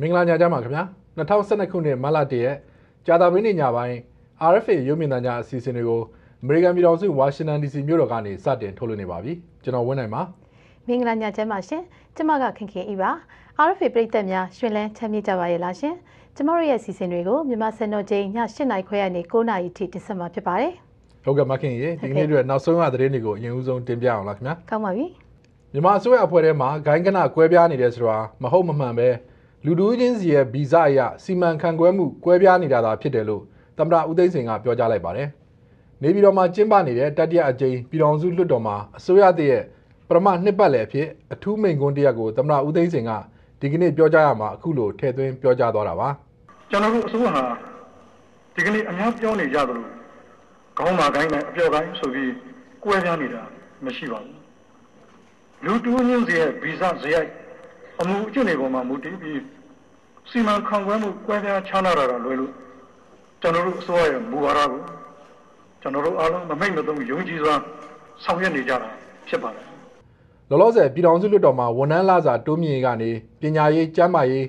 မင်္ဂလာညချမ်းပါခင်ဗျာ2012ခုနှစ်မတ်လ1ရက်ကြာသပတေးနေ့ညပိုင်း RFA ရုပ်မြင်သံကြားအစီအစဉ်တွေကိုအမေရိကန်ပြည်ထောင်စုဝါရှင်တန် DC မြို့တော်ကနေစတင်ထုတ်လွှင့်နေပါပြီကျွန်တော်ဝင်းနိုင်ပါမင်္ဂလာညချမ်းပါရှင်ကျမကခင်ခင်ဤပါ RFA ပရိသတ်များရှင်လန်းချမ်းမြေ့ကြပါရဲ့လားရှင်ကျမတို့ရဲ့အစီအစဉ်တွေကိုမြန်မာစံတော်ချိန်ည8:00နာရီခွဲကနေ9:00နာရီထိတင်ဆက်မှာဖြစ်ပါတယ်ဟုတ်ကဲ့မခင်ရေဒီနေ့အတွက်နောက်ဆုံးရသတင်းတွေကိုအရင်ဦးဆုံးတင်ပြအောင်လားခင်ဗျာကောင်းပါပြီမြန်မာအစိုးရအဖွဲ့ထဲမှာဂိုင်းကနကွဲပြားနေတယ်ဆိုတာမဟုတ်မမှန်ပဲ လူတူးချင်းစီရဲ့ဗီဇအရစီမံခန့်ခွဲမှုကွဲပြားနေတာသာဖြစ်တယ်လို့သမ္မတဦးသိန်းစိန်ကပြောကြားလိုက်ပါတယ်။နေပြည်တော်မှာကျင်းပနေတဲ့တတိယအကြိမ်ပြည်တော်စုလွှတ်တော်မှာအစိုးရတရဲ့ပရမနှစ်ပတ်လည်အဖြစ်အထူးမိန့်ခွန်းတရက်ကိုသမ္မတဦးသိန်းစိန်ကဒီကနေ့ပြောကြားရမှာအခုလိုထည့်သွင်းပြောကြားသွားတာပါ။ကျွန်တော်တို့အစိုးရဟာဒီကနေ့အများပြောနေကြသလိုခေါင်းမာကိုင်းနဲ့အပြော့ကိုင်းဆိုပြီးကွဲပြားနေတာမရှိပါဘူး။လူတူးချင်းစီရဲ့ဗီဇဇယိုက် အမှုအကျင့်တွေပေါ်မှာမူတည်ပြီးစီမံခန့်ခွဲမှုကွဲပြားခြားနာတာတော့လွယ်လို့ကျွန်တော်တို့အစိုးရရဲ့မူဝါဒကိုကျွန်တော်တို့အားလုံးမမိတ်မသုံးယုံကြည်စွာဆောင်ရွက်နေကြတာဖြစ်ပါတယ်လောလောဆယ်ပြည်ထောင်စုလွှတ်တော်မှာဝန်ထမ်းလာစာတိုးမြင့်ရေးကနေပညာရေးကျန်းမာရေး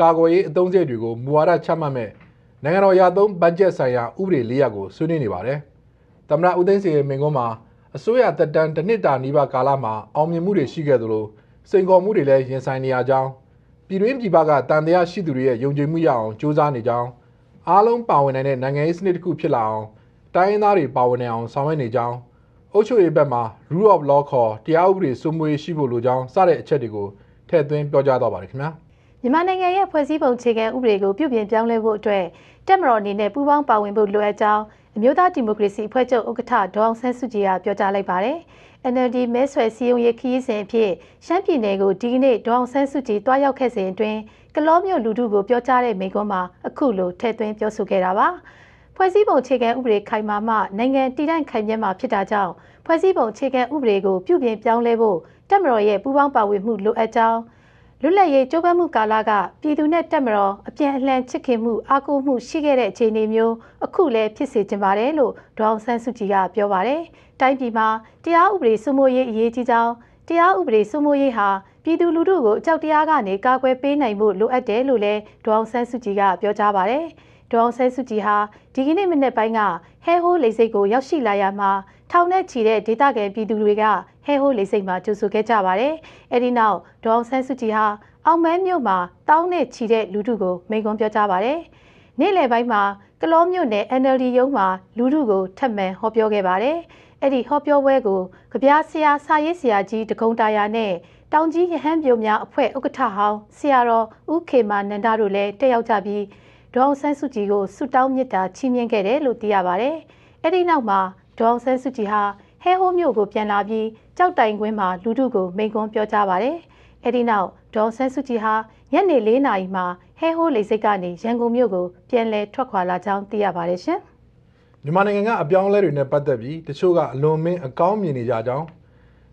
ကာကွယ်ရေးအသုံးစရိတ်တွေကိုမူဝါဒချမှတ်မဲ့နိုင်ငံတော်ရာသုံးဘတ်ဂျက်ဆိုင်ရာဥပဒေ၄ရပ်ကိုဆွေးနွေးနေပါတယ်။သမ္မတဦးသိန်းစိန်ရဲ့မိန့်ခွန်းမှာအစိုးရတက်တန်းတစ်နှစ်တာနီးပါးကာလမှာအောင်မြင်မှုတွေရှိခဲ့သလို စိန်ခေါ်မှုတွေလည်းရင်ဆိုင်နေရကြောင်းပြည်တွင်းပြည်ပကတန်တရားရှိသူတွေရဲ့ယုံကြည်မှုရအောင်စ조사နေကြောင်းအားလုံးပါဝင်နိုင်တဲ့နိုင်ငံရေးစနစ်တစ်ခုဖြစ်လာအောင်တိုင်းရင်းသားတွေပါဝင်နိုင်အောင်ဆောင်ရွက်နေကြောင်းအုပ်ချုပ်ရေးဘက်မှာ rule of law ခေါ်တရားဥပဒေစိုးမိုးရေးရှိဖို့လိုကြောင်းစတဲ့အချက်တွေကိုထည့်သွင်းပြောကြားသွားပါတယ်ခင်ဗျာမြန်မာနိုင်ငံရဲ့ဖွဲ့စည်းပုံခြေခံဥပဒေကိုပြုပြင်ပြောင်းလဲဖို့အတွက်တက်မတော်အနေနဲ့ပူးပေါင်းပါဝင်ဖို့လိုအပ်ကြောင်းအမျိုးသားဒီမိုကရေစီအဖွဲ့ချုပ်ဥက္ကဋ္ဌဒေါအောင်ဆန်းစုကြည်ကပြောကြားလိုက်ပါတယ်။ NLD မဲဆွယ်စည်းရုံးရေးခရီးစဉ်အဖြစ်ရှမ်းပြည်နယ်ကိုဒီကနေ့ဒေါအောင်ဆန်းစုကြည်တွားရောက်ခဲ့စဉ်အတွင်းကလောမြို့လူထုကိုပြောကြားတဲ့မိန့်ခွန်းမှာအခုလိုထည့်သွင်းပြောဆိုခဲ့တာပါဖွဲ့စည်းပုံခြေခံဥပဒေခိုင်မာမှနိုင်ငံတည်တံ့ခိုင်မြဲမှာဖြစ်တာကြောင့်ဖွဲ့စည်းပုံခြေခံဥပဒေကိုပြုပြင်ပြောင်းလဲဖို့တက်မတော်ရဲ့ပူးပေါင်းပါဝင်မှုလိုအပ်ကြောင်းလွတ်လပ်ရေးကြိုးပမ်းမှုကာလကပြည်သူနဲ့တက်မတော်အပြန်အလှန်ချစ်ခင်မှုအားကိုးမှုရှိခဲ့တဲ့အခြေအနေမျိုးအခုလည်းဖြစ်စေချင်ပါတယ်လို့ဒေါအောင်ဆန်းစုကြည်ကပြောပါတယ်။ တိုင်းပြည်မှာတရားဥပဒေစိုးမိုးရေးအရေးကြီးကြောင်းတရားဥပဒေစိုးမိုးရေးဟာပြည်သူလူထုကိုအကြောက်တရားကနေကာကွယ်ပေးနိုင်မှုလိုအပ်တယ်လို့လည်းဒေါအောင်ဆန်းစုကြည်ကပြောကြားပါတယ်။ဒေါအောင်ဆန်းစုကြည်ဟာဒီကနေ့မနေ့ပိုင်းကဟဲဟိုးလေစိတ်ကိုရောက်ရှိလာရမှာထောင်နဲ့ချီတဲ့ဒေသခံပြည်သူတွေကဟဲဟိုးလေစိတ်မှာကြိုဆိုခဲ့ကြပါတယ်။အဲဒီနောက်ဒေါအောင်ဆန်းစုကြည်ဟာအောင်မဲမြို့မှာတောင်းနဲ့ချီတဲ့လူထုကိုမိန့်ခွန်းပြောကြားပါတယ်။နေ့လယ်ပိုင်းမှာကလောမြို့နယ် NLD ရုံးမှာလူထုကိုထပ်မံဟောပြောခဲ့ပါတယ်။ အဲ့ဒီဟောပြောပွဲကိုကြပြားဆရာစာရေးဆရာကြီးတကုံတာယာနဲ့တောင်ကြီးရဟန်းပြိုများအဖွဲ့ဥက္ကဋ္ဌဟောင်းဆရာတော်ဦးခေမာနန္ဒတို့လည်းတက်ရောက်ကြပြီးဒေါအောင်ဆန်းစုကြည်ကိုဆုတောင်းမေတ္တာချီးမြှင့်ခဲ့တယ်လို့သိရပါတယ်။အဲ့ဒီနောက်မှာဒေါအောင်ဆန်းစုကြည်ဟာဟဲဟိုးမြို့ကိုပြန်လာပြီးကြောက်တိုင်ကွင်းမှာလူထုကိုမိန့်ခွန်းပြောကြားပါတယ်။အဲ့ဒီနောက်ဒေါ်ဆန်းစုကြည်ဟာညနေ၄နာရီမှာဟဲဟိုးလေစိတ်ကနေရန်ကုန်မြို့ကိုပြန်လည်ထွက်ခွာလာကြောင်းသိရပါတယ်ရှင်။ မြန်မာနိုင်ငံကအပြောင်းအလဲတွေနဲ့ပတ်သက်ပြီးတချို့ကအလွန်မင်းအကောင်းမြင်နေကြကြောင်း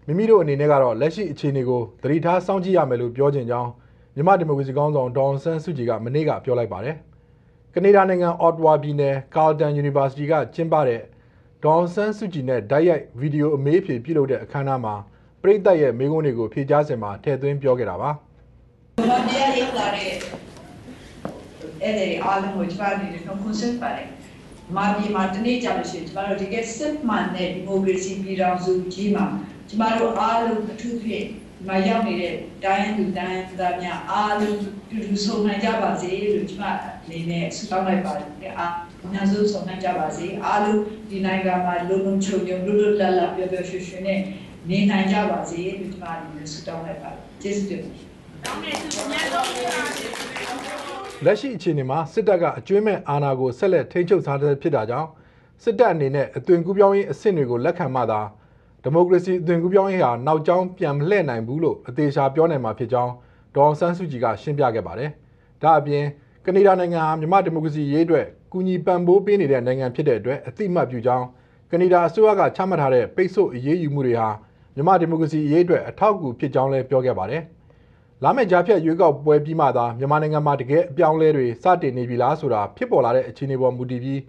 မိမိတို့အနေနဲ့ကတော့လက်ရှိအခြေအနေကိုသတိထားစောင့်ကြည့်ရမယ်လို့ပြောချင်ကြောင်းမြန်မာဒီမိုကရေစီကောင်ဆောင်ဒေါ်ဆန်းစုကြည်ကမနေ့ကပြောလိုက်ပါတယ်။ကနေဒါနိုင်ငံအော်တဝါပြည်နယ်ကာလတန်ယူနီဗာစီတီကကျင်းပတဲ့ဒေါ်ဆန်းစုကြည်နဲ့ဓာတ်ရိုက်ဗီဒီယိုအမေးဖြေပြုလုပ်တဲ့အခမ်းအနားမှာပြိတ္တရဲ့မိကုန်းတွေကိုဖြေကြားစင်မှာထည့်သွင်းပြောခဲ့တာပါ။ဘာတရားရောက်လာတဲ့အဲ့ဒီအားလုံးကိုကျွန်တော်ဒီတော့ concept ပါတယ်။ မာပြည်မှာတနေ့ကြာလို့ရှိရင်ကျွန်တော်တို့ဒီကစစ်မှန်တဲ့ဒီမိုကရေစီပြည်တော်စုကြီးမှာကျွန်တော်တို့အားလုံးအထူးဖြင့်မရောက်နေတဲ့တိုင်းလူတိုင်းသားများအားလုံးပြုစုဆောင်နိုင်ကြပါစေလို့ကျွန်မအနေနဲ့ဆုတောင်းလိုက်ပါတယ်အားအများဆုံးဆောင်နိုင်ကြပါစေအားလုံးဒီနိုင်ငံမှာလုံလုံချုံချုံလွတ်လွတ်လပ်လပ်ပျော်ပျော်ရွှင်ရွှင်နဲ့နေနိုင်ကြပါစေလို့ကျွန်မအနေနဲ့ဆုတောင်းလိုက်ပါတယ်ကျေးဇူးတင်ပါတယ် လက်ရှိအခြေအနေမှာစစ်တပ်ကအကျွမ်းမဲ့အာဏာကိုဆက်လက်ထိန်းချုပ်ထားတဲ့ဖြစ်တာကြောင့်စစ်တပ်အနေနဲ့အသွင်ကူးပြောင်းရေးအဆင့်တွေကိုလက်ခံမှသာဒီမိုကရေစီအသွင်ကူးပြောင်းရေးဟာနောက်ကျောင်းပြန်မလှည့်နိုင်ဘူးလို့အသေးချာပြောနိုင်မှာဖြစ်ကြောင်းဒေါ်ဆန်းစုကြည်ကရှင်းပြခဲ့ပါတယ်။ဒါအပြင်ကနေဒါနိုင်ငံဟာမြန်မာဒီမိုကရေစီရေးအတွက်ကူညီပံ့ပိုးပေးနေတဲ့နိုင်ငံဖြစ်တဲ့အတွက်အသိအမှတ်ပြုကြောင်းကနေဒါအစိုးရကချမှတ်ထားတဲ့ပိတ်ဆို့အရေးယူမှုတွေဟာမြန်မာဒီမိုကရေစီရေးအတွက်အထောက်အကူဖြစ်ကြောင်းလည်းပြောခဲ့ပါတယ်။ လာမယ့်ကြားဖြတ်ရွေးကောက်ပွဲပြီးမှသာမြန်မာနိုင်ငံမှာတကယ်အပြောင်းလဲတွေစတင်နေပြီလားဆိုတာဖြစ်ပေါ်လာတဲ့အခြေအနေပေါ်မူတည်ပြီး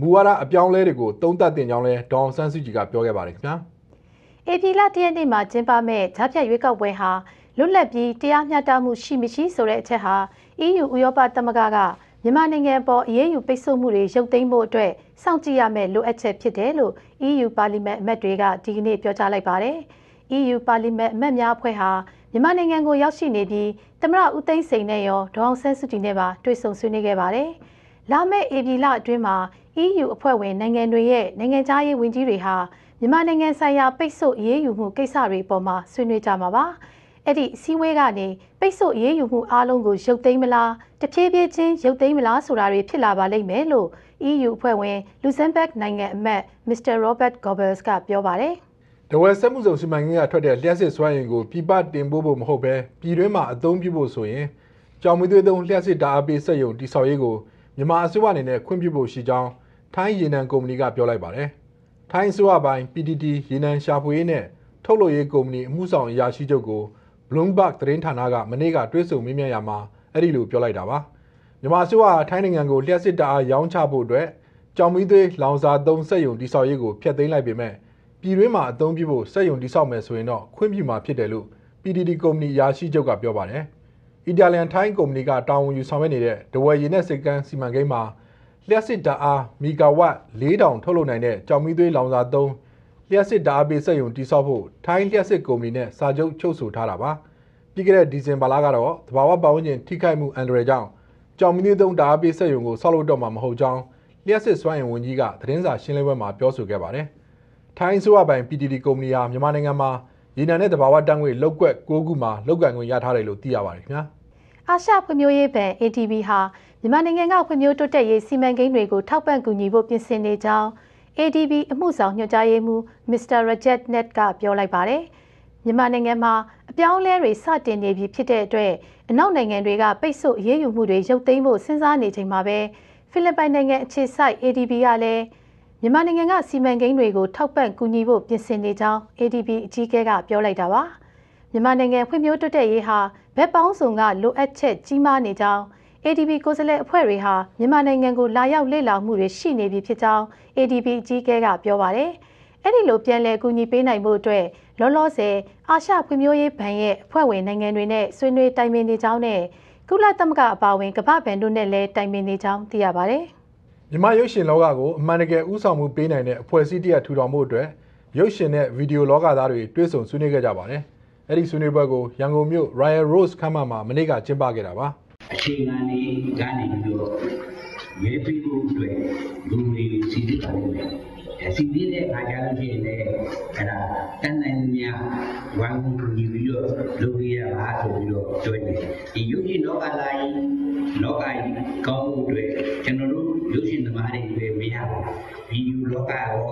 မူဝါဒအပြောင်းလဲတွေကိုတုံးသက်တင်ကြောင်းလည်းဒေါအောင်ဆန်းစုကြည်ကပြောခဲ့ပါတယ်ခင်ဗျာ။ AP လတရက်နေ့မှာကျင်းပမဲ့ဂျားဖြတ်ရွေးကောက်ပွဲဟာလွတ်လပ်ပြီးတရားမျှတမှုရှိမရှိဆိုတဲ့အချက်ဟာ EU ဥရောပသမဂ္ဂကမြန်မာနိုင်ငံပေါ်အရေးယူပိတ်ဆို့မှုတွေရုပ်သိမ်းဖို့အတွက်စောင့်ကြည့်ရမယ့်လိုအပ်ချက်ဖြစ်တယ်လို့ EU ပါလီမန်အမတ်တွေကဒီကနေ့ပြောကြားလိုက်ပါတယ်။ EU ပါလီမန်အမတ်များအဖွဲ့ဟာ မြန်မာနိုင်ငံကိုရောက်ရှိနေပြီးသမရဦးသိန်းစိန်နဲ့ရောဒေါအောင်ဆန်းစုကြည်နဲ့ပါတွေ့ဆုံဆွေးနွေးခဲ့ပါတယ်။လာမယ့်ဧပြီလအတွင်းမှာ EU အဖွဲ့ဝင်နိုင်ငံတွေရဲ့နိုင်ငံခြားရေးဝန်ကြီးတွေဟာမြန်မာနိုင်ငံဆိုင်ရာပိတ်ဆို့အရေးယူမှုကိစ္စတွေပေါ်မှာဆွေးနွေးကြမှာပါ။အဲ့ဒီစီဝေးကနေပိတ်ဆို့ရေးယူမှုအားလုံးကိုရုပ်သိမ်းမလားတဖြည်းဖြည်းချင်းရုပ်သိမ်းမလားဆိုတာတွေဖြစ်လာပါလိမ့်မယ်လို့ EU အဖွဲ့ဝင်လူဇမ်ဘတ်နိုင်ငံအမတ် Mr. Robert Goebbels ကပြောပါတယ်။ တဝက်ဆက်မှုဆောင်စီမံကိန်းကထွက်တဲ့လျှက်စစ်စွမ်းအင်ကိုပြပတင်ပို့ဖို့မဟုတ်ဘဲပြည်တွင်းမှာအသုံးပြုဖို့ဆိုရင်ကြောင်မွေးသွေးသုံးလျှက်စစ်ဓာတ်အားပေးစက်ရုံတိစောက်ရေးကိုမြန်မာအစိုးရအနေနဲ့ခွင့်ပြုဖို့ရှိကြောင်းထိုင်းရေနံကုမ္ပဏီကပြောလိုက်ပါတယ်။ထိုင်းအစိုးရပိုင်း PTT ရေနံရှာဖွေရေးနဲ့ထုတ်လုပ်ရေးကုမ္ပဏီအမှုဆောင်အရာရှိချုပ်ကို Bloomberg သတင်းဌာနကမနေ့ကတွဲဆုံမေးမြန်းရမှာအဲ့ဒီလိုပြောလိုက်တာပါမြန်မာအစိုးရထိုင်းနိုင်ငံကိုလျှက်စစ်တအားရောင်းချဖို့အတွက်ကြောင်မီးသွေးလောင်စာသုံးစက်ယုံတိဆောက်ရေးကိုဖျက်သိမ်းလိုက်ပေမဲ့ ပြည်တွင်းမှာအသုံးပြုဖို့စက်ယုံတိဆောက်မယ်ဆိုရင်တော့ခွင့်ပြုမှာဖြစ်တယ်လို့ PDD ကုမ္ပဏီရာရှိချုပ်ကပြောပါတယ်။အီတာလီယန်ထိုင်းကုမ္ပဏီကတာဝန်ယူဆောင်ရွက်နေတဲ့ဒဝယ်ရည်နဲ့စိတ်ကန်းစီမံကိန်းမှာလျှက်စစ်တအားမီဂါဝတ်4000ထုတ်လုပ်နိုင်တဲ့ကြောင်မီးသွေးလောင်စာသုံးလျှက်စစ်ဓာတ်အားပေးစက်ရုံတိစောက်ဖို့ထိုင်းလျှက်စစ်ကုမ္ပဏီနဲ့စာချုပ်ချုပ်ဆိုထားတာပါပြီးခဲ့တဲ့ဒီဇင်ဘာလကတော့သဘာဝပတ်ဝန်းကျင်ထိခိုက်မှုအန္တရာယ်ကြောင့်ကြောင်မီနီသုံးဓာတ်အားပေးစက်ရုံကိုဆောက်လုပ်တော့မှာမဟုတ်ကြောင်းလျှက်စစ်စွမ်းအင်ဝန်ကြီးကသတင်းစာရှင်းလင်းပွဲမှာပြောဆိုခဲ့ပါတယ် ထိုင်းဆိုရပိုင် PTT ကုမ္ပဏီဟာမြန်မာနိုင်ငံမှာရေနံနဲ့သဘာဝတန်းငွေလောက်ကွက်6ခုမှာလောက်ကန်ခွင့်ရထားတယ်လို့သိရပါတယ်ခင်ဗျာအာရှဖွံ့ဖြိုးရေးဘဏ် ADB ဟာမြန်မာနိုင်ငံကဖွံ့ဖြိုးတိုးတက်ရေးစီမံကိန်းတွေကိုထောက်ပံ့ကူညီဖို့ပြင်ဆင်နေကြောင်း ADB အမှုဆောင်ညွှန်ကြားရေးမှူး Mr. Rajat Net ကပြောလိုက်ပါတယ်။မြန်မာနိုင်ငံမှာအပြောင်းအလဲတွေစတင်နေပြီဖြစ်တဲ့အတွက်အနောက်နိုင်ငံတွေကပိတ်ဆို့အရေးယူမှုတွေရုပ်သိမ်းဖို့စဉ်းစားနေချိန်မှာပဲဖိလစ်ပိုင်နိုင်ငံအခြေစိုက် ADB ကလည်း မြန်မာနိုင်ငံကစီမံကိန်းတွေကိုထောက်ပံ့ကူညီဖို့ပြင်ဆင်နေကြောင်း ADB အကြီးအကဲကပြောလိုက်တာပါ။မြန်မာနိုင်ငံဖွံ့ဖြိုးတိုးတက်ရေးဟာဘက်ပေါင်းစုံကလိုအပ်ချက်ကြီးမားနေကြောင်း ADB ကိုယ်စားလှယ်အဖွဲ့တွေဟာမြန်မာနိုင်ငံကိုလာရောက်လေ့လာမှုတွေရှိနေပြီဖြစ်ကြောင်း ADB အကြီးအကဲကပြောပါတယ်။အဲ့ဒီလိုပြန်လည်ကူညီပေးနိုင်မှုအတွက်လောလောဆယ်အာရှဖွံ့ဖြိုးရေးဘဏ်ရဲ့အဖွဲ့ဝင်နိုင်ငံတွေနဲ့ဆွေးနွေးတိုင်ပင်နေကြောင်းနဲ့ကုလသမဂ္ဂအပါအဝင်ကမ္ဘာ့ဘဏ်တို့နဲ့လည်းတိုင်ပင်နေကြောင်းသိရပါတယ်။ မြန်မာရုပ်ရှင်လောကကိုအမှန်တကယ်ဥဆောင်မှုပေးနိုင်တဲ့အဖွဲ့အစည်းတရက်ထူထောင်မှုအတွက်ရုပ်ရှင်နဲ့ဗီဒီယိုလောကသားတွေတွဲဆုံဆွေးနွေးခဲ့ကြပါတယ်။အဲ့ဒီဆွေးနွေးပွဲကိုရန်ကုန်မြို့ Royal Rose ခမ်းမမှာမနေ့ကကျင်းပခဲ့တာပါ။အခြေခံတွေကနေပြီးတော့မဲပေးဖို့အတွက်လူတွေစီစစ်ပါလိမ့်မယ် စီပြီးတဲ့အခါကျလို့ရှိရင်လည်းအဲ့ဒါတန်နိုင်များဝိုင်းဝန်းကူညီပြီးတော့လုပ်ရပါဆိုပြီးတော့ပြောနေဒီယုတ်ကြီးလောကလိုက်လောကကြီးကောင်းဖို့အတွက်ကျွန်တော်တို့ရုပ်ရှင်သမားတွေပဲမရဘူးဗီဒီယိုလောကရော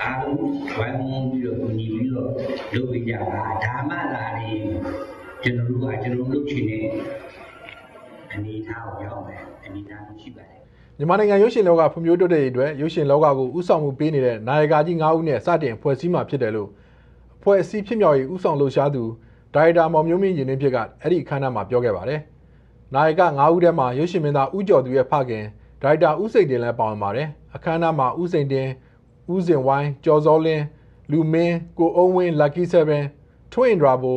အားလုံးဝိုင်းဝန်းပြီးတော့ကူညီပြီးတော့လုပ်ကြပါဒါမှလာနေကျွန်တော်တို့ကကျွန်တော်လုပ်ချင်တဲ့အနေအထားကိုရောက်မယ်အနေအထားရှိပါတယ် မြန်မာနိုင်ငံရုပ်ရှင်လောကဖွံ့ဖြိုးတိုးတက်ရေးအတွက်ရုပ်ရှင်လောကကိုဥဆောင်မှုပေးနေတဲ့နိုင်ကာကြီး9ဦးနဲ့စတင်ဖွဲ့စည်းမှာဖြစ်တယ်လို့ဖွဲ့စည်းဖြစ်မြောက်ရေးဥဆောင်လှူရှားသူဒါရိုက်တာမောင်မျိုးမင်းရင်နှင်းဖြစ်ကအဲ့ဒီအခမ်းအနားမှာပြောခဲ့ပါတယ်။နိုင်က9ဦးထဲမှာရုပ်ရှင်မင်းသားဦးကျော်သူရဲ့ဖခင်ဒါရိုက်တာဦးစိန်တင်လည်းပါဝင်ပါတယ်။အခမ်းအနားမှာဦးစိန်တင်ဦးစင်ဝိုင်းကျော်စောလင်းလူမင်းကိုအုံးဝင်း Lucky 7 Twin Bravo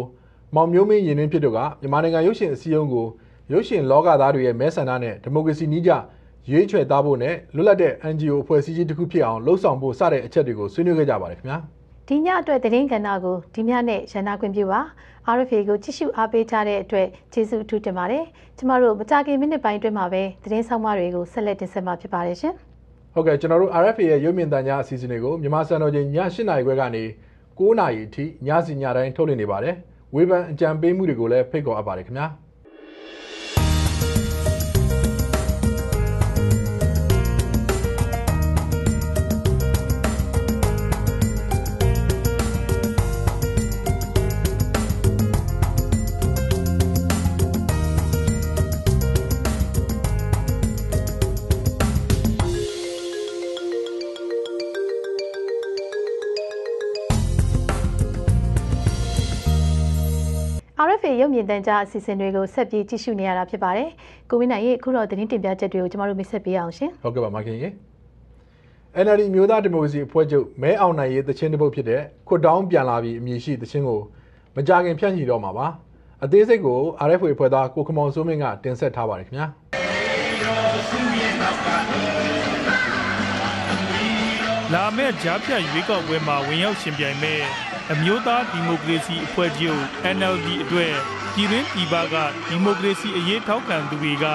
မောင်မျိုးမင်းရင်နှင်းဖြစ်တို့ကမြန်မာနိုင်ငံရုပ်ရှင်အစည်းအရုံးကိုရုပ်ရှင်လောကသားတွေရဲ့မဲဆန္ဒနဲ့ဒီမိုကရေစီနည်းကျ ရွေးချယ်သားဖို့နဲ့လွတ်လပ်တဲ့ NGO အဖွဲ့အစည်းကြီးတစ်ခုဖြစ်အောင်လှုံ့ဆော်ဖို့စတဲ့အချက်တွေကိုဆွေးနွေးခဲ့ကြပါတယ်ခင်ဗျာဒီညအတွက်သတင်းကဏ္ဍကိုဒီညနဲ့ရန်နာခွင့်ပြုပါ RFA ကိုကြည့်ရှုအားပေးကြတဲ့အတွက်ကျေးဇူးအထူးတင်ပါတယ်ကျမတို့မကြခင်မိနစ်ပိုင်းအတွင်းမှာပဲသတင်းဆောင်မတွေကိုဆက်လက်တင်ဆက်မှာဖြစ်ပါတယ်ရှင်ဟုတ်ကဲ့ကျွန်တော်တို့ RFA ရဲ့ရုပ်မြင်သံကြားအစီအစဉ်တွေကိုမြန်မာစံတော်ချိန်ည8:00နာရီခွဲကနေ9:00နာရီအထိညစီညတိုင်းထုတ်လွှင့်နေပါတယ်ဝေဖန်အကြံပေးမှုတွေကိုလည်းဖိတ်ခေါ်အပ်ပါတယ်ခင်ဗျာ။ ရုပ်မြင်သံကြားအစီအစဉ်တွေကိုဆက်ပြီးကြည့်ရှုနေရတာဖြစ်ပါတယ်။ကိုဝင်းနိုင်ရဲ့အခုတော့သတင်းတင်ပြချက်တွေကိုကျမတို့မိတ်ဆက်ပေးအောင်ရှင်။ဟုတ်ကဲ့ပါမခင်ကြီး။ NLD မျိုးသားဒီမိုကရေစီအဖွဲ့ချုပ်မဲအောင်နိုင်ရေးတခြင်းတစ်ပုတ်ဖြစ်တဲ့ခွတ်တောင်းပြန်လာပြီးအမည်ရှိတခြင်းကိုမကြခင်ဖြန့်ချီတော့မှာပါ။အသေးစိတ်ကို RFA ဖွဲ့သားကိုခမောင်စိုးမင်းကတင်ဆက်ထားပါတယ်ခင်ဗျာလာမယ့်ကြားဖြတ်ရွေးကောက်ပွဲမှာဝင်ရောက်ရှင်ပြိုင်မဲ့ အမျိုးသားဒီမိုကရေစီအဖွဲ့ချုပ် NLD အတွက်ပြည်တွင်းပြည်ပကဒီမိုကရေစီအရေးထောက်ခံသူတွေက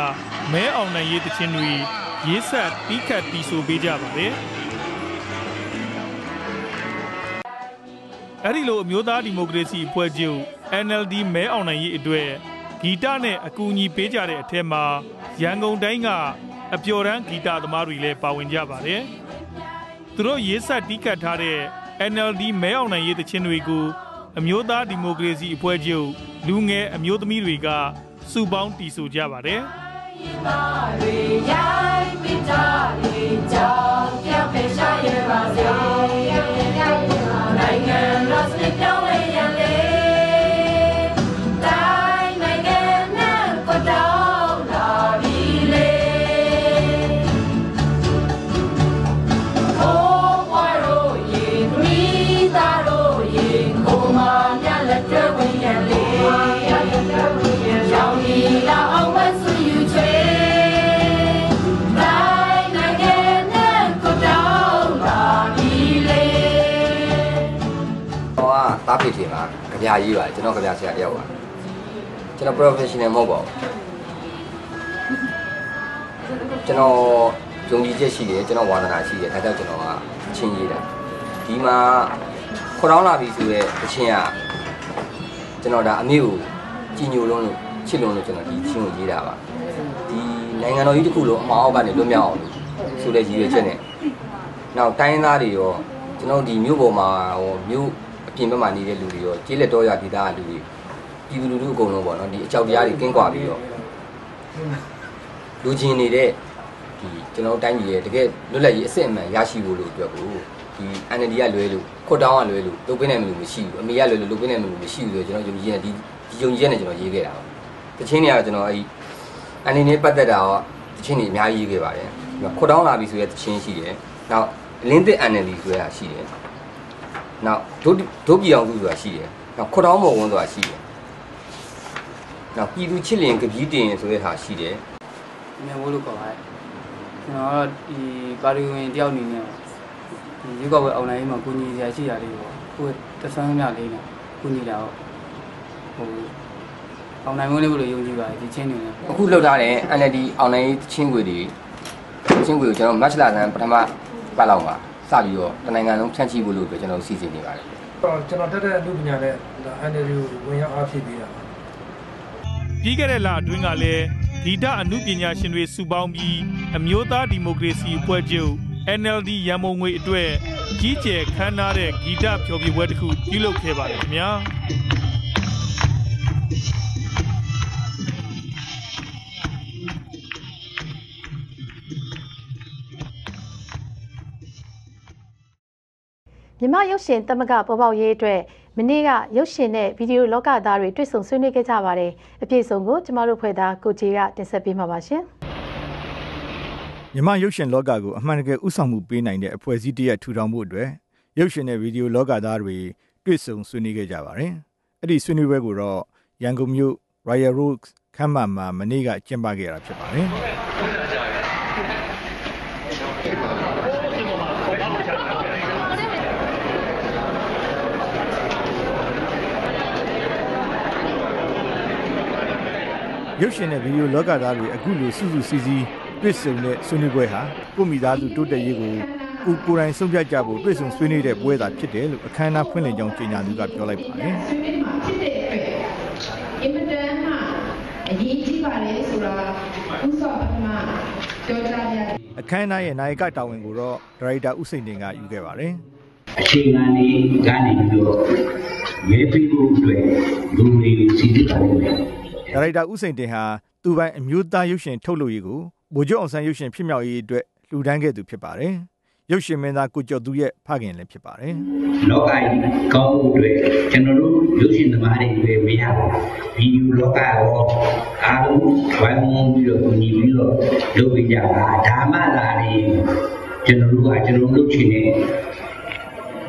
မဲအောင်နိုင်ရေးတခြင်းတွေရေးဆက်တီးခတ်တီးဆိုပေးကြပါတယ်အဲ့ဒီလိုအမျိုးသားဒီမိုကရေစီအဖွဲ့ချုပ် NLD မဲအောင်နိုင်ရေးအတွက်ဂီတနဲ့အကူအညီပေးကြတဲ့အထက်မှာရန်ကုန်တိုင်းကအပျော်တမ်းဂီတသမားတွေလည်းပါဝင်ကြပါတယ်။သူတို့ရေးဆက်တီးကတ်ထားတဲ့ NLD မဲအောင်နိုင်ရေးတခြင်းတွေကိုအမျိုးသားဒီမိုကရေစီအဖွဲ့ချုပ်လူငယ်အမျိုးသမီးတွေကစုပေါင်းတီးဆိုကြပါတယ်။တွေရိုက်မိတာတွေကြောင့်ပြောင်းဖယ်ရှားရပါစေနိုင်ငံတော်စနစ်ပြောင်းလဲရလေ ချင်မှာကြပြရေးပါတယ်ကျွန်တော်ကြပြဆရာတယောက်ပါကျွန်တော် professional မဟုတ်ပါဘူးကျွန်တော်ယုံကြည်ချက်ရှိတယ်ကျွန်တော်ဝါသနာရှိတယ်ဒါကြောင့်ကျွန်တော်ကအချင်းရေးတာဒီမှာခေါ်တောင်းလာပြီဆိုတော့အချင်းကကျွန်တော်ဒါအမေကိုကြည်ညိုလုံးလို့ချစ်လုံးလို့ကျွန်တော်ဒီချင်းကိုရေးတာပါဒီနိုင်ငံတော်ကြီးတစ်ခုလုံးအမှားအောက်ကနေလွတ်မြောက်အောင်လို့ဆိုတဲ့ရည်ရွယ်ချက်နဲ့နောက်တိုင်းရင်းသားတွေရောကျွန်တော်ဒီမြို့ပေါ်မှာဟိုမြို့ အပြင်ဘက်မှာနေတဲ့လူတွေရောကျေးလက်တော်ရဒေသကလူတွေပြည်သူလူထုအကုန်လုံးပေါ့နော်ဒီအကြောက်တရားတွေကင်းကွာပြီးတော့လူချင်းနေတဲ့ဒီကျွန်တော်တိုင်းပြည်ရဲ့တကယ်လွတ်လပ်ရေးအစစ်အမှန်ရရှိဖို့လို့အတွက်ကိုဒီ NLD ကလွဲလို့ခွတ်တောင်းကလွဲလို့လုပ်ပေးနိုင်မလို့မရှိဘူးအမေကလွဲလို့လုပ်ပေးနိုင်မလို့မရှိဘူးဆိုတော့ကျွန်တော်ယုံကြည်ရဒီဒီယုံကြည်ရနဲ့ကျွန်တော်ရေးခဲ့တာပါတချင်းတွေကကျွန်တော်အဲ့အနေနဲ့ပတ်သက်တာရောတချင်းတွေအများကြီးရေးခဲ့ပါတယ်ခွတ်တောင်းလာပြီဆိုရဲတချင်းရှိတယ်နောက်လင်းသစ် NLD ဆိုတာရှိတယ် နောက်ဒုဒုပြည်အောင်စုဆိုတာရှိတယ်နောက်ခွတ်တောင်းမော်ဝန်းဆိုတာရှိတယ်နောက်ပြည်သူချစ်လင်ကပီးတင်ဆိုတဲ့ဟာရှိတယ်မြန်မိုးလို့ခေါ်ပါတယ်ကျွန်တော်ကတော့ဒီပါရီဝင်တယောက်အနေနဲ့ဒီရုပ်ကဝယ်အွန်လိုင်းမှာကိုကြီးဆရာရှိတာလေးပေါ့ကိုယ်တဆန်းမြလေးနဲ့ကိုကြီးလာတော့ဟိုအွန်လိုင်းမိုးလေးကိုယုံကြည်ပါတယ်ဒီချင်းတွေနဲ့အခုလောက်ထားတဲ့ NLD အောင်နိုင်ချင်းခွေတွေချင်းခွေကိုကျွန်တော် match လာဆန်းပထမပတ်လောက်မှာ စပြီးတော့တနိုင်ငံလုံးဖြန့်ချိဖို့လို့ကျွန်တော်စီစဉ်နေပါတယ်တော့ကျွန်တော်တက်တဲ့အမှုပညာနဲ့ဒါအန်ဒီကိုဝင်ရောက်အားဖြည့်ပေးတာပါပြီးခဲ့တဲ့လအတွင်းကလည်းဂီတအမှုပညာရှင်တွေစုပေါင်းပြီးအမျိုးသားဒီမိုကရေစီအဖွဲ့ချုပ် NLD ရန်ပုံငွေအတွက်ကြီးကျယ်ခမ်းနားတဲ့ဂီတဖျော်ဖြေပွဲတစ်ခုပြုလုပ်ခဲ့ပါတယ်ခင်ဗျာ မြမရုပ်ရှင်တမကပေါ်ပေါက်ရေးအတွက်မနေ့ကရုပ်ရှင်နဲ့ဗီဒီယိုလောကသားတွေတွေ့ဆုံဆွေးနွေးခဲ့ကြပါတယ်အပြည့်စုံကိုကျမတို့ဖွဲ့သားကိုကြီးကတင်ဆက်ပေးမှာပါရှင်မြမရုပ်ရှင်လောကကိုအမှန်တကယ်ဥဆောင်မှုပေးနိုင်တဲ့အဖွဲ့အစည်းတစ်ရပ်ထူထောင်မှုအတွက်ရုပ်ရှင်နဲ့ဗီဒီယိုလောကသားတွေတွေ့ဆုံဆွေးနွေးခဲ့ကြပါတယ်။အဲ့ဒီဆွေးနွေးပွဲကိုတော့ရန်ကုန်မြို့ Royal Rose ခမ်းမမှာမနေ့ကကျင်းပခဲ့တာဖြစ်ပါတယ်။ ရုပ်ရှင်နဲ့ဗီဒီယိုလောကသားတွေအခုလိုစုစုစည်းစည်းတွေ့ဆုံတဲ့ဆွေးနွေးပွဲဟာကိုယ့်မိသားစုတိုးတက်ရေးကိုကိုယ်ကိုယ်တိုင်ဆုံးဖြတ်ကြဖို့တွေ့ဆုံဆွေးနွေးတဲ့ပွဲသာဖြစ်တယ်လို့အခမ်းအနားဖွင့်လှစ်ကြောင်းကြေညာသူကပြောလိုက်ပါတယ်ဖြစ်တဲ့အတွက်အင်မတန်မှအရေးကြီးပါတယ်ဆိုတာဥစ္စာပထမပြောကြားပြရ။အခမ်းအနားရဲ့နာယကတာဝန်ကိုတော့ဒါရိုက်တာဦးစိန်တင်ကယူခဲ့ပါတယ်အခြေခံတွေကနေပြီးတော့မဲပေးဖို့အတွက်လူတွေစီစစ်ပါလိမ့်မယ်။ ဒါရိုက်တာဦးစိန်တင်ဟာသူ့ပိုင်အမျိုးသားရုပ်ရှင်ထုတ်လုပ်ရေးကိုဗိုလ်ချုပ်အောင်ဆန်းရုပ်ရှင်ဖြစ်မြောက်ရေးအတွက်လှူဒန်းခဲ့သူဖြစ်ပါတယ်။ရုပ်ရှင်မင်းသားကိုကျော်သူရဲ့ဖခင်လည်းဖြစ်ပါတယ်။လောကကြီးကောင်းဖို့အတွက်ကျွန်တော်တို့ရုပ်ရှင်သမားတွေပဲမရဘူးဗီဒီယိုလောကရောအားလုံးဝိုင်းဝန်းပြီးတော့ညီပြီးတော့လုပ်ပြကြပါဒါမှသာလေကျွန်တော်တို့ကကျွန်တော်တို့လုပ်ချင်တဲ့ idea တွေကျွန်တော်တို့ကကျွန်တော်တို့လုပ်ချင်တဲ့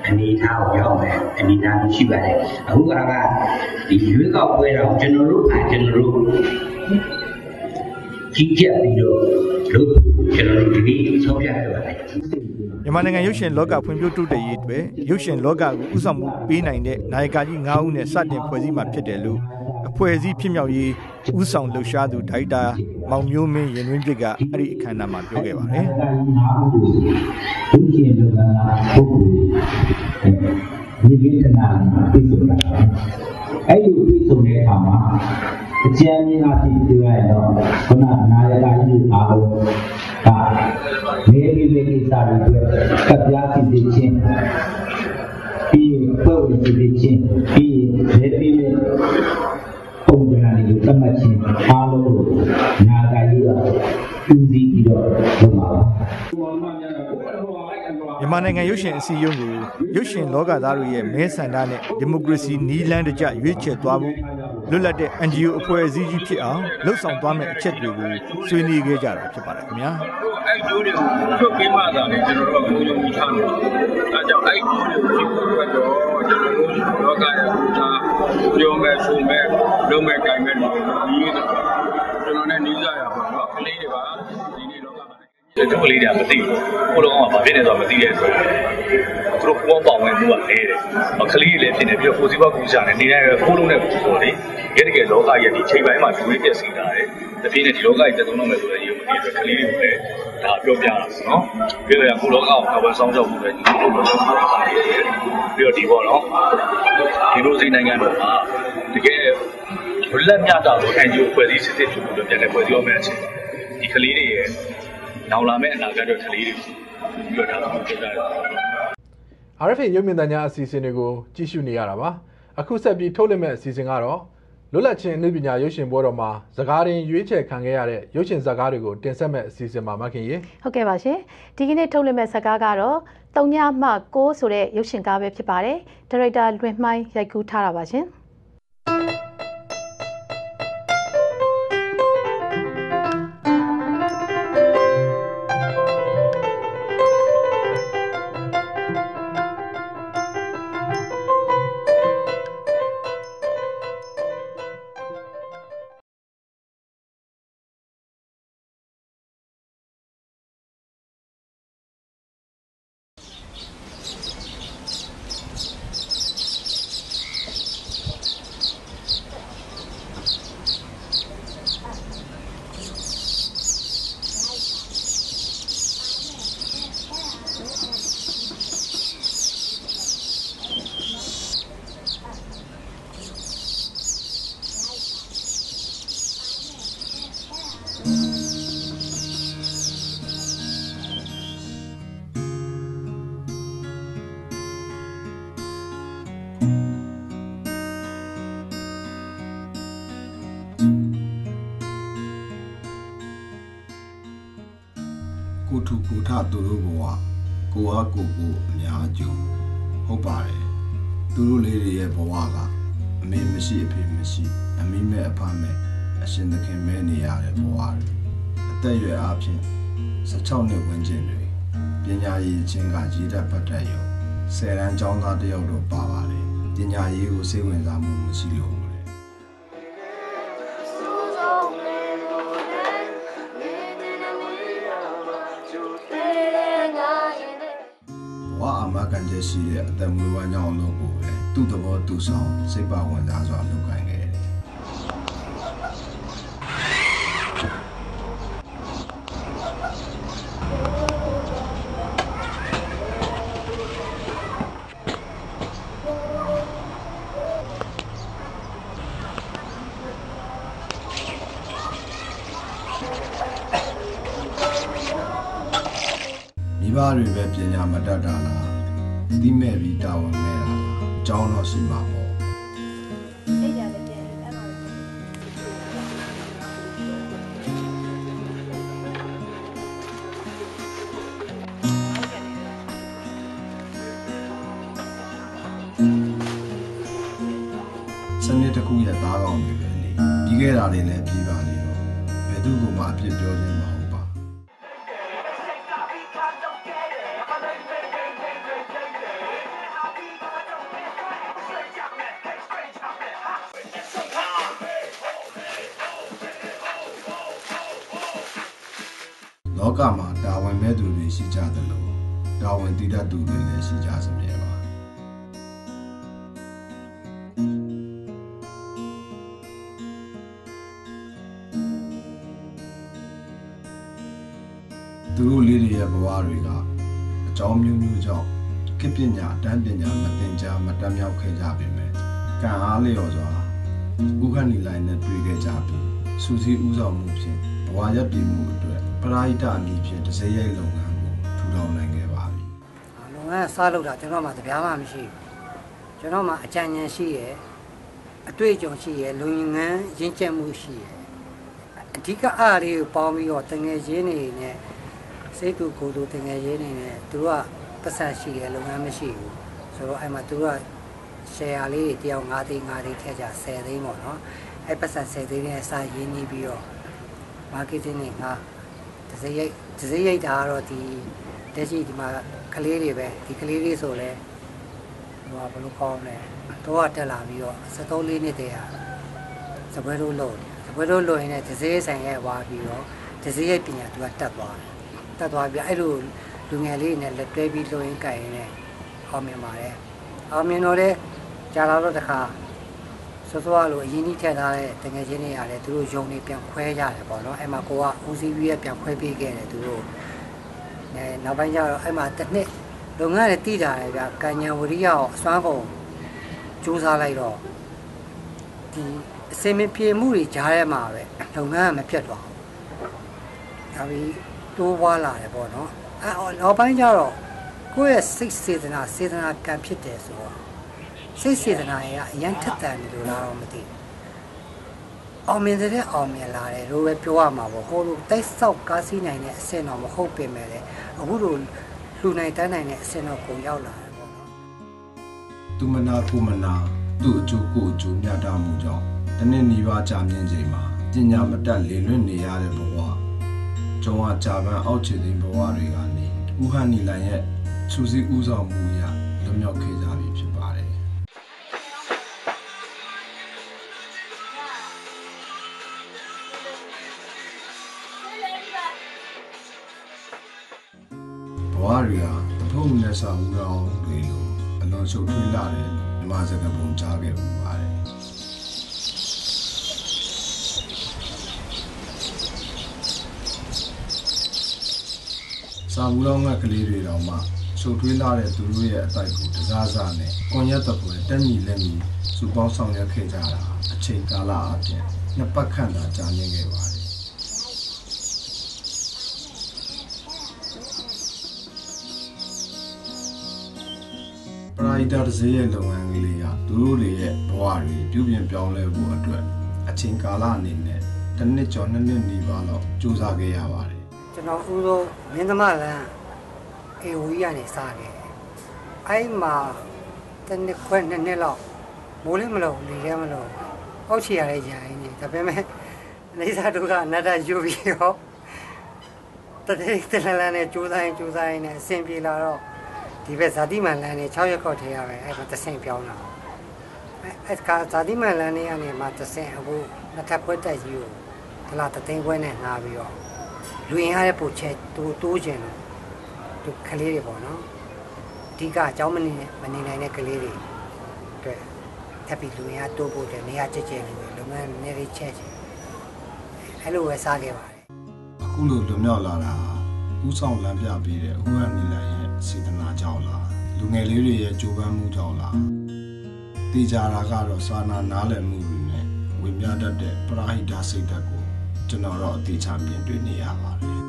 အနေအထားကိုရောက်မယ်အနေအထားမျိုးရှိပါတယ်အခုကဒီရွေးကောက်ပွဲတော့ကျွန်တော်တို့အားကျွန်တော်တို့ကြီးကြပ်ပြီးတော့လို့ကျွန်တော်တို့ဒီနေ့ဆုံးဖြတ်ရပါတယ်မြန်မာနိုင်ငံရုပ်ရှင်လောကဖွံ့ဖြိုးတိုးတက်ရေးအတွက်ရုပ်ရှင်လောကကိုဥဆောင်မှုပေးနိုင်တဲ့နာယကကြီး9ဦးနဲ့စတင်ဖွဲ့စည်းမှာဖြစ်တယ်လို့အ ဖွဲ့အစည်းဖြစ်မြောက်ရေးဥဆောင်လှူရှားသူဒါရိုက်တာမောင်မျိုးမင်းရင်တွင်းပြစ်ကအဲ့ဒီအခမ်းအနားမှာပြောခဲ့ပါတယ်ဒုတိယလောကပုဂ္ဂိုလ်ဒီကိစ္စနာပြည့်စုံတာအဲ့ဒီပြည့်စုံတဲ့အခါမှာအကျဉ်းကြီးအဖြစ်ပြောရတော့ခုနနာယကကြီးအားလုံးကနေပြည်ပြည်ကိစ္စတွေအတွက်ကပ်ပြားစီစဉ်ခြင်းပြီးဖွဲ့ဝင်စီစဉ်ခြင်းပြီးနေပြ ည်ပြည်ပုံစံတွေကိုသတ်မှတ်ခြင်းအားလုံးကိုနာယကကြီးကဦးစီးပြီးတော့လုပ်မှာပါမြန်မာနိုင်ငံရုပ်ရှင်အစည်းအရုံးကိုရုပ်ရှင်လောကသားတွေရဲ့မဲဆန္ဒနဲ့ဒီမိုကရေစီနီးလန်းတကျရွေးချယ်သွားဖို့လွတ်လပ်တဲ့ NGO အဖွဲ့အစည်းကြီးဖြစ်အောင်လှုပ်ဆောင်သွားမယ့်အချက်တွေကိုဆွေးနွေးခဲ့ကြတာဖြစ်ပါတယ်ခင်ဗျာအဲ့ဒိုးတွေကိုဖြုတ်ပေးမှသာလေကျွန်တော်တို့ကကိုယ်ယုံကြည်ထားတယ်။အဲကြောင့်အဲ့ဒိုးတွေကိုဖြုတ်ဖို့တော့ ကျွန်တော်တို့လောကရဲ့ဒါပြောမဲ့ဆိုမဲ့လုံးမဲ့ကိုင်မဲ့ဒီကျွန်တော်နဲ့နီးစပ်ရပါတော့ကလေးတွေပါဒီနေ့လောကမှာတူကလေးတွေကမသိဘူးကိုလုံးကဘာဖြစ်နေဆိုတော့မသိတဲ့ဆိုသူတို့ပူပေါင်းပေါင်းဝင်သူကလဲတယ်အခလေးတွေလည်းဖြစ်နေပြီးတော့ကိုစီဘကူရှာနေနေတယ်ကိုလုံးနဲ့ကိုလေတကယ်တကယ်လောကရဲ့ဒီချိန်ပိုင်းမှာဒူဝေးပြက်စီတာတယ် တဖြည်းနဲ့ဒီလောကကြီးတက်သုံးတော့မယ်ဆိုတဲ့ရုပ်တွေအတွက်ခလေးတွေကိုလည်းဒါပြောပြတာနော်ပြီးတော့ကိုလောကကိုကဝယ်ဆောင်ကြောက်မှုတွေဒီလိုလိုလုပ်နေတာပြီးတော့ဒီပေါ့နော်ဒီလိုစိတ်နိုင်ငံတော်မှာတကယ်လက်မြတာလို့ NGO ဖွဲ့စည်းစစ်စစ်ဖြစ်လို့ပြန်လဲဖွဲ့စည်းအောင်မယ်အချိန်ဒီကလေးတွေရဲ့နောင်လာမယ့်အနာဂတ်တွေကလေးတွေပြောတာပြောတာ RFA ရုပ်မြင်သံကြားအစီအစဉ်တွေကိုကြည့်ရှုနေရတာပါအခုဆက်ပြီးထုတ်လွှင့်မဲ့အစီအစဉ်ကတော့ လွတ်လပ်ခြင်းအနုပညာရုပ်ရှင်ပွဲတော်မှာဇကားရင်ရွေးချယ်ခံခဲ့ရတဲ့ရုပ်ရှင်ဇာတ်ကားတွေကိုတင်ဆက်မဲ့အစီအစဉ်မှာမခင်ရေဟုတ်ကဲ့ပါရှင်ဒီကနေ့ထုတ်လွှင့်မဲ့ဇာတ်ကားကတော့တုံညမှ6ဆိုတဲ့ရုပ်ရှင်ကားပဲဖြစ်ပါတယ်ဒါရိုက်တာလွင်မှိုင်းရိုက်ကူးထားတာပါရှင် သူတို့ဘဝကိုအားကိုကိုအများကျုံဟုတ်ပါတယ်သူတို့လေးတွေရဲ့ဘဝကအမေမရှိအဖေမရှိအမိမဲ့အဖမဲ့အရှင်သခင်မဲ့နေရတဲ့ဘဝတွေအသက်အရွယ်အပြင်16နှစ်ဝန်းကျင်တွေပညာရည်ချင်းကရည်တတ်ပတ်သက်ရုံဆယ်တန်းကျောင်းသားတစ်ယောက်တော့ပါပါတယ်ပညာရေးကိုစိတ်ဝင်စားမှုမရှိလို့ ရှိတဲ့အသက်မွေးဝမ်းကြောင်းလို့ကိုပဲသူ့သဘောသူဆောင်စိတ်ပါဝင်စားစွာလုပ်ကိုင် ခုရဲ့သားကောင်တွေပဲလေပြီးခဲ့တာတွေလည်းပြီးပါလေတော့ဘယ်သူ့ကိုမှအပြစ်ပြောခြင်းမဟုတ်ပါလောကမှာတာဝန်မဲ့သူတွေရှိကြသလိုတာဝန်တည်တတ်သူတွေလည်းရှိကြစမြဲပါ ကိပညာတန်းပညာမတင်ကြားမတက်မြောက်ခဲ့ကြပေမဲ့ကံအားလျော်စွာဥက္ကဏီလိုင်းနဲ့တွေ့ခဲ့ကြပြီးစူးစီးဥဆောင်မှုဖြင့်ဘဝရပ်တည်မှုအတွက်ပရာဟိတအမည်ဖြင့်တစ်စရိုက်လုပ်ငန်းကိုထူထောင်နိုင်ခဲ့ပါပြီလုပ်ငန်းစားလုပ်တာကျွန်တော်မှတပြားမှမရှိဘူးကျွန်တော်မှအကြံဉာဏ်ရှိရယ်အတွေ့အကြုံရှိရယ်လူငန်းရင်းချက်မှုရှိရယ်အဓိကအားလေးကိုပေါင်းပြီးတော့တငယ်ချင်းတွေနဲ့စိတ်ကူကိုယ်တူတငယ်ချင်းတွေနဲ့သူတို့က ပတ်သက်ရှိရယ်လုပ်ငန်းမရှိဘူးဆိုတော့အဲ့မှာသူတို့က share လေးတွေတယောက်9သိန်း9သိန်းထည့်ကြ10သိန်းပေါ့နော်အဲ့ပတ်သက်10သိန်းနဲ့စာရင်းနှီးပြီးတော့ marketing တွေငါဒဇရိတ်ဒဇရိတ်တာကတော့ဒီတက်ရှိဒီမှာကလေးတွေပဲဒီကလေးလေးဆိုလဲဟိုကဘယ်လိုကောင်းလဲတော့တက်လာပြီးတော့73လေးနှစ်တည်းဟာစပွဲတို့လို့စပွဲတို့လို့ရင်လည်းဒဇရိတ်ဆိုင်ရဲ့ဝါပြီးတော့ဒဇရိတ်ပညာသူကတက်သွားတယ်တက်သွားပြီးအဲ့လို လူငယ်လေးနဲ့လက်တွဲပြီးလို့ရင်ကြိုင်ရင်လည်းအောင်မြင်ပါတယ်အောင်မြင်တော့လေကြာလာတော့တခါစောစောလိုအရင်ကြီးထည့်ထားတဲ့တငယ်ချင်းတွေရတယ်သူတို့ယုံနေပြန်ခွဲကြတယ်ပေါ့နော်အဲ့မှာကိုကဦးစီးပြီးရပြန်ခွဲပေးခဲ့တယ်သူတို့အဲနောက်ပိုင်းကျတော့အဲ့မှာတစ်နှစ်လုပ်ငန်းတွေတည်တာလေဗျာကံညာဝရိယကိုအစွမ်းကုန်စူးစမ်းလိုက်တော့ဒီအစင်မပြေမှုတွေကြားထဲမှာပဲလုပ်ငန်းကမပြတ်သွားဘူးဒါပြီးတိုးပွားလာတယ်ပေါ့နော် အဲနောက်ပိုင်းကျတော့ကိုယ့်ရဲ့စိတ်စေတနာစေတနာကံဖြစ်တယ်ဆိုတော့စိတ်စေတနာရဲ့အရင်ထက်တန်တယ်လို့လားတော့မသိဘူးအောင်မြင်တဲ့အောင်မြင်လာတယ်လို့ပဲပြောရမှာပေါ့ဟိုလိုတိုက်ဆောက်ကားစီးနိုင်တဲ့အဆင့်တော့မဟုတ်ပင်မဲ့လေအခုလိုလူနိုင်တန်းနိုင်တဲ့အဆင့်တော့ကိုရောက်လာတယ်ပေါ့နော်သူမနာကိုမနာသူ့အကျိုးကိုအကျိုးမြတ်တာမှုကြောင့်တနေ့နေပါကြာမြင့်ချိန်မှာပညာမတတ်လေလွင့်နေရတဲ့ဘဝ ကျုံဝကြာပန်းအောက်ခြေသိမ်းဘဝတွေကနေဥဟန်နီလိုင်ရဲ့စူးစီးဥဆောင်မှုအရလွန်မြောက်ခဲ့ကြပြီဖြစ်ပါတယ်ဘဝတွေဟာတထုံနဲ့စာမှုတော်တွေလိုအလွန်ရှုပ်ထွေးလာတဲ့မြမစကားပုံကြားခဲ့မှုပါ တယ်စာမှုတော်ကကလေးတွေတောင်မှရှုပ်ထွေးလာတဲ့သူတို့ရဲ့အတိုက်ကိုတစားစားနဲ့ကွန်ရက်တပွဲတက်ညီလက်ညီစုပေါင်းဆောင်ရွက်ခဲ့ကြတာအချိန်ကာလအပြင်နှစ်ပတ်ခန့်သာကြာမြင့်ခဲ့ပါတယ်ပရာဟိတတစ်စေးရဲ့လုပ်ငန်းကလေးကသူတို့တွေရဲ့ဘဝတွေပြုပြင်ပြောင်းလဲဖို့အတွက်အချိန်ကာလအနေနဲ့တစ်နှစ်ကျော်နှစ်နှစ်နီးပါးလောက်ကြိုးစားခဲ့ရပါတယ် ကျွန်တော်ဦးဆုံးမင်းသမလန်းအေဝီကနေစခဲ့တယ်အဲ့မှာတစ်နှစ်ခွဲနှစ်နှစ်လောက်မိုးလေးမလို့လေရဲမလို့အောက်ချီရတဲ့ဂျိုင်းနေဒါပေမဲ့နေစာတို့ကအနတ္တယူပြီးတော့တတိတလလန်းနဲ့ကြိုးစားရင်ကြိုးစားရင်နဲ့အဆင်ပြေလာတော့ဒီဘက်ဇာတိမန်လန်းနဲ့6ရက်ခောက်ထဲရပဲအဲ့မှာတဆင့်ပြောင်းလာအဲ့အဲ့ကဇာတိမန်လန်းနဲ့ကနေမှတဆင့်အခုနှစ်ထပ်ခွဲတက်ကြီးကိုဒလာတသိန်းခွဲနဲ့ငားပြီးတော့ လူရင်ရတဲ့ပုံချက်တိုးတိုးကျင်လို့သူကလေးတွေပေါ့နော်အဓိကအကြောင်းမနေမနေနိုင်တဲ့ကလေးတွေအတွက်ထပ်ပြီးလူရင်ရတိုးဖို့တဲ့နေရာကျကျလူလုပ်ငန်းနည်းနည်းချက်ချက်အဲ့လိုပဲစားခဲ့ပါတယ်အခုလိုလွမြောက်လာတာဥဆောင်လမ်းပြပေးတဲ့ဟိုကနေလာရဲ့စေတနာကြောင့်လားလူငယ်လေးတွေရဲ့ကြိုးပမ်းမှုကြောင့်လားတေချာတာကတော့စာနာနားလည်မှုတွေနဲ့ဝင်ပြတတ်တဲ့ပရာဟိတစိတ်ဓာတ်ကို ကျွန်တော်တော့အသေးချာမြင်တွေ့နေရပါတယ်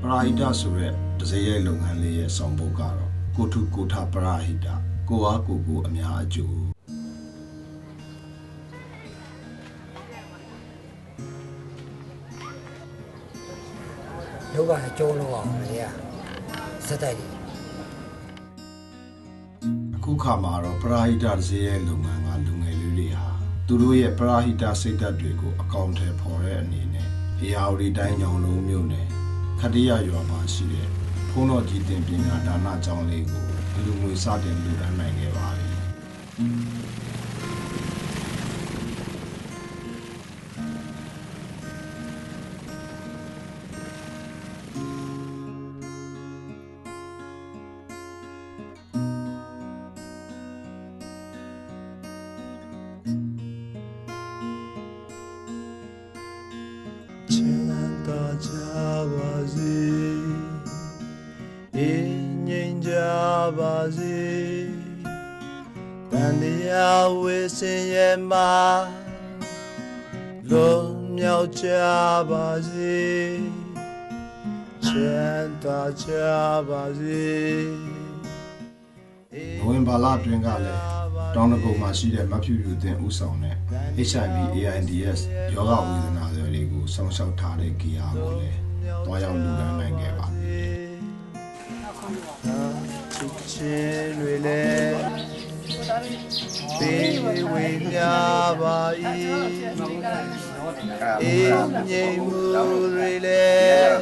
ပရာဟိတဆိုတဲ့ဒဇရဲ့လုပ်ငန်းလေးရဲ့ဆောင်ပုဒ်ကတော့ကိုထုကိုထပရာဟိတကိုအားကိုကိုအများအကျိုး လောကနဲ့ကျုံးလို့အောင်လေကစက်တိုက်ကြီးအခုခါမှာတော့ပရာဟိတဒဇရဲ့လုပ်ငန်းကလူငယ်လေးတွေဟာသူတို့ရဲ့ပရာဟိတစိတ်ဓာတ်တွေကိုအကောင့်ထဲပေါ်တဲ့အနေနဲ့အေယာဝတီတိုင်းညောင်လုံးမြို့နယ်ခတ္တရရွာမှာရှိတဲ့ဖုန်းတော်ကြီးတင်ပညာဒါနကျောင်းလေးကိုအလူငွေစတင်လူတန်းနိုင်ခဲ့ပါပြီ အတွင်းကလည်းတောင်တကုံမှာရှိတဲ့မဖြူဖြူတင်ဥဆောင်တဲ့ HIV AIDS ယောဂဝေဒနာတွေကိုဆောင်းရှောက်ထားတဲ့ဂီယာကိုလည်းတွားရောက်လူတန်းနိုင်ခဲ့ပါချစ်ချင်းတွေလည်းပေးဝေကြပါ၏အေးငြိမ်မှုတွေလည်း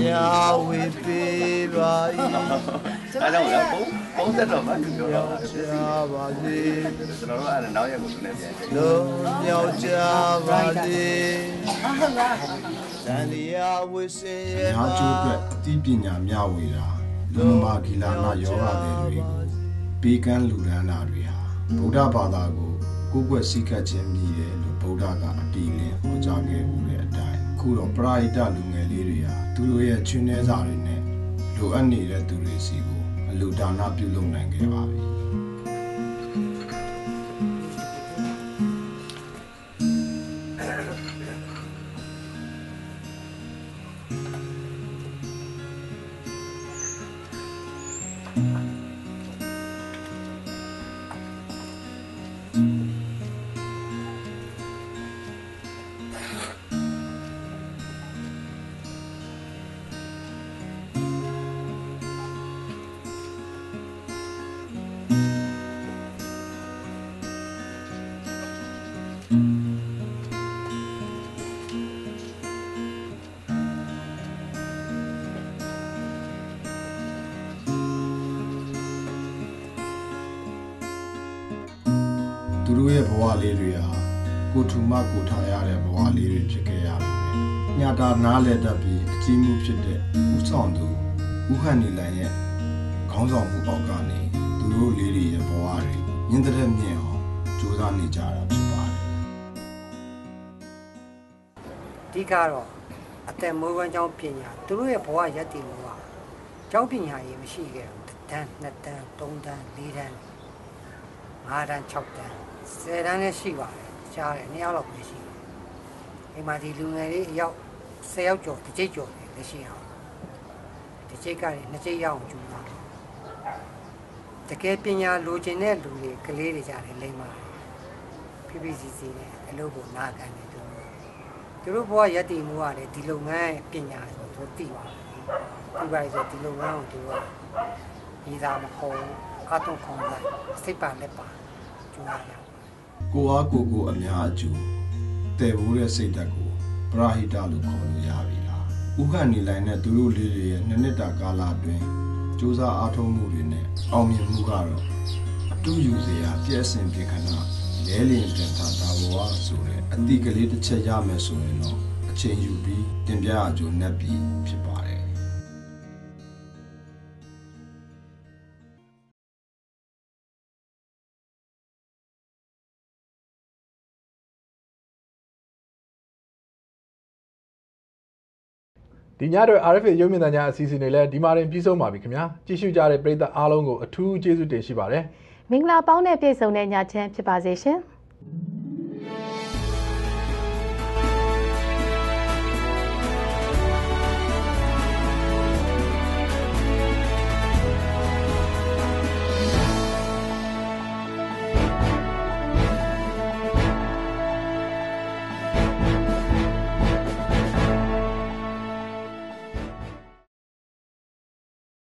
ညာဝေပေးပါ၏အဲ ဒါကြောင့်ပုံပုံသက်တော့မှသူပြောတာချာပါစေကျွန်တော်တို့အဲ့ဒါနောက်ရက်ကိုသူလည်းပြန်ကြည့်လုံးမြောက်ကြပါစေတန်တရားဝိစင်ရဲ့ညာကျိုးအတွက်အသိပညာမျှဝေတာလူမမာဂီလာနာယောဂတွေကိုပေးကမ်းလူဒန်းတာတွေဟာဗုဒ္ဓဘာသာကိုကိုယ်ွယ်စိတ်ခတ်ခြင်းမြည်တယ်လို့ဗုဒ္ဓကအတိအလင်းဟောကြားခဲ့မှုတဲ့အတိုင်းအခုတော့ပရိဒလူငယ်လေးတွေဟာသူတို့ရဲ့ချွင်းနှဲစာတွေနဲ့လိုအပ်နေတဲ့သူတွေစီကို အလူဒါနပြုလုပ်နိုင်ခဲ့ပါပြီ တို့ရဲ့ဘဝလေးတွေဟာကိုထူမကိုထားရတဲ့ဘဝလေးတွေဖြစ်ခဲ့ရပြီ။ညတာနားလဲတတ်ပြီးအကြီးမှုဖြစ်တဲ့ဥဆောင်သူဥဟန်နေလိုင်ရဲ့ခေါင်းဆောင်မှုအောက်ကနေသူတို့လေးတွေရဲ့ဘဝတွေညင်တဲ့မြင့်အောင်ကြိုးစားနေကြတာဖြစ်ပါတယ်အဓိကတော့အသက်မွေးဝမ်းကြောင်းပညာသူတို့ရဲ့ဘဝရည်တည်မှုကကျောင်းပညာရေးမရှိခဲ့ဘူးတစ်တန်းနှစ်တန်းသုံးတန်းလေးတန်း ငါးတန်း၆တန်းဆယ်တန်းလည်းရှိပါတယ်ရှားတယ်နှစ်ယောက်လောက်ပဲရှိတယ်အိမ်မှာဒီလူငယ်လေးအယောက်ဆယ်ယောက်ကျော်တစ်ကြိတ်ကျော်တယ်လည်းရှိအောင်တစ်ကြိတ်ကလည်းနှစ်ကြိတ်ရအောင်ကျူတာတကယ်ပညာလိုချင်တဲ့လူတွေကလေးတွေကြတယ်လိမ့်ပါတယ်ဖိဖိစီစီနဲ့အလုပ်ကိုနာခံတယ်သူတို့သူတို့ဘဝရည်တည်မှုကလည်းဒီလုပ်ငန်းပညာဆိုသူသိပါတယ်။ဒီပါဆိုဒီလုပ်ငန်းကိုသူကဒီသာမဟုတ် အတုံးခွန်လိုက်စိတ်ပါလက်ပါကျူရရကိုအားကိုကိုအများအကျိုးတည်ဖို့တဲ့စိတ်ဓာတ်ကိုပရာဟိတလို့ခေါ်လို့ရပြီလားဥဟန်နေလိုက်တဲ့သူတို့လေးတွေရဲ့နှစ်နှစ်တာကာလအတွင်းစူးစမ်းအားထုတ်မှုတွေနဲ့အောင်မြင်မှုကတော့အတူယူစရာပြည့်စင်ပြေခဏလဲလင်တင်ထားတာဘဝဆိုတဲ့အတိကလေးတစ်ချက်ရမယ်ဆိုရင်တော့အချိန်ယူပြီးတင်ပြအကျိုးနဲ့ပြီးဖြစ်ပါတယ် ဒီညတော့ RFA ရုပ်မြင်သံကြားအစီအစဉ်တွေလည်းဒီမှာတင်ပြီးဆုံးပါပြီခင်ဗျာကြည့်ရှုကြတဲ့ပရိသတ်အားလုံးကိုအထူးကျေးဇူးတင်ရှိပါတယ်မင်္ဂလာပေါင်းတဲ့ပြည့်စုံတဲ့ညချမ်းဖြစ်ပါစေရှင် thank you